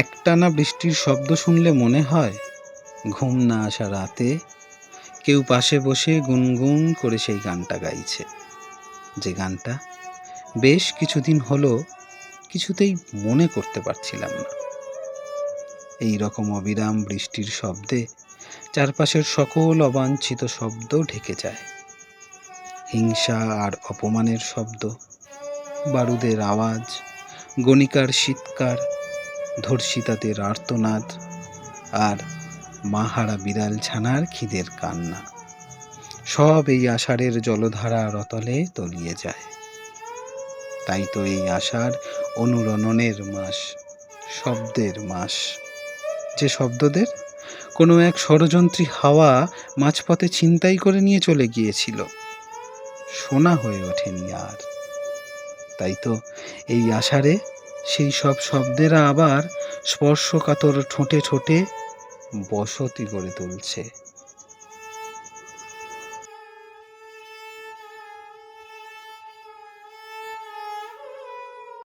একটানা বৃষ্টির শব্দ শুনলে মনে হয়, ঘুম না আসা রাতে কেউ পাশে বসে গুনগুন করে সেই গানটা গাইছে। যে গানটা বেশ কিছুদিন হলো কিছুতেই মনে করতে পারছিলাম না। এই রকম অবিরাম বৃষ্টির শব্দে চারপাশের সকল অবাঞ্ছিত শব্দ ঢেকে যায়। হিংসা আর অপমানের শব্দ, বারুদের আওয়াজ, গণিকার শীতকার ধর্ষিতাদের আর্তনাদ আর মাহারা বিড়াল ছানার খিদের কান্না। সব এই আষাঢ়ের জলধারা রতলে তলিয়ে যায়। তাই তো এই আষাঢ় অনুরণনের মাস, শব্দের মাস। যে শব্দদের কোনো এক ষড়যন্ত্রী হাওয়া মাঝপথে ছিনতাই করে নিয়ে চলে গিয়েছিল শোনা হয়ে ওঠেনি আর। তাই তো এই আষাঢ়ে সেই সব শব্দেরা আবার স্পর্শকাতর ঠোঁটে ঠোঁটে বসতি গড়ে তুলছে।